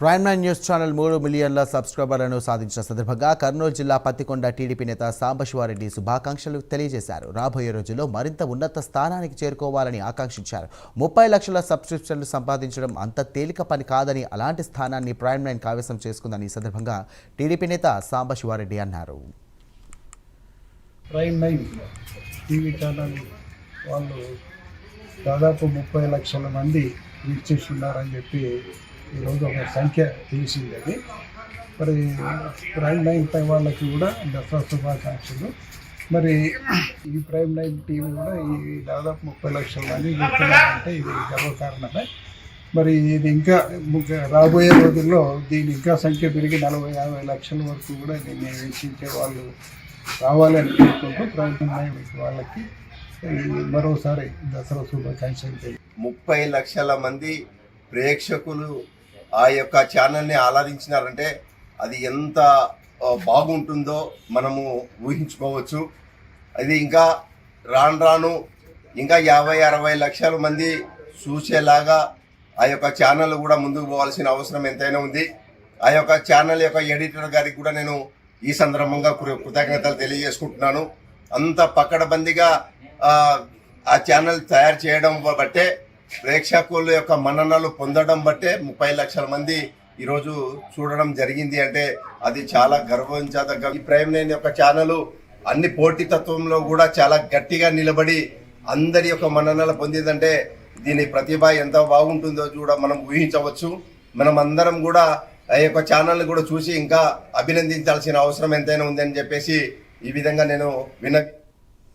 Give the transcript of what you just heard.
Prime nine news channel మూడు మిలియన్ల సబ్స్క్రైబర్లను సాధించిన సందర్భంగా కర్నూలు జిల్లా పత్తికొండ టీడీపీ నేత సాంబశివారెడ్డి శుభాకాంక్షలు తెలియజేశారు. రాబోయే రోజుల్లో మరింత ఉన్నత స్థానానికి చేరుకోవాలని ఆకాంక్షించారు. ముప్పై లక్షల సబ్స్క్రిప్షన్లు సంపాదించడం అంత తేలిక పని కాదని అలాంటి స్థానాన్ని ప్రైమ్ నైన్ కావేశం చేసుకుందని ఈ సందర్భంగా టీడీపీ నేత సాంబశివారెడ్డి అన్నారు. ప్రైమ్ నైన్ టీవీ ఛానల్ వాళ్ళు దాదాపు ముప్పై లక్షల మంది వీక్షిస్తున్నారని చెప్పి ఈరోజు ఒక సంఖ్య తెలిసింది అది మరి ప్రైమ్ నైన్ పై వాళ్ళకి కూడా దసరా శుభాకాంక్షలు. మరి ఈ ప్రైమ్ నైన్ టీవీ కూడా ఈ దాదాపు ముప్పై లక్షల మంది చూస్తున్నారంటే ఇది గర్వకారణమే మరి ఇది ఇంకా రాబోయే రోజుల్లో దీని ఇంకా సంఖ్య పెరిగి నలభై యాభై లక్షల వరకు కూడా దీన్ని వీక్షించే వాళ్ళు రావాలని కోరుకుంటూ ప్రయత్నం వాళ్ళకి మరోసారి దసరా శుభాకాంక్షలు ముప్పై లక్షల మంది ప్రేక్షకులు ఆ యొక్క ఛానల్ని ఆరాధించినారంటే అది ఎంత బాగుంటుందో మనము ఊహించుకోవచ్చు. అది ఇంకా రాను రాను ఇంకా యాభై అరవై లక్షల మంది చూసేలాగా ఆ యొక్క ఛానల్ కూడా ముందుకు పోవాల్సిన అవసరం ఎంతైనా ఉంది. ఆ యొక్క ఛానల్ యొక్క ఎడిటర్ గారికి కూడా నేను ఈ సందర్భంగా కృతజ్ఞతలు తెలియజేసుకుంటున్నాను. అంత పక్కడబందిగా ఆ, ఆ ఛానల్ తయారు చేయడం బట్టే ప్రేక్షకుల యొక్క మన్ననలు పొందడం బట్టే ముప్పై లక్షల మంది ఈరోజు చూడడం జరిగింది అంటే అది చాలా గర్వించదగ్గ ఈ ప్రైమ్ నైన్ యొక్క ఛానల్ అన్ని పోటీతత్వంలో కూడా చాలా గట్టిగా నిలబడి అందరి యొక్క మన్ననలు పొందిందంటే దీని ప్రతిభ ఎంత బాగుంటుందో కూడా మనం ఊహించవచ్చు. మనం అందరం కూడా ఆ యొక్క ఛానల్ని కూడా చూసి ఇంకా అభినందించాల్సిన అవసరం ఎంతైనా ఉందని చెప్పేసి ఈ విధంగా నేను విన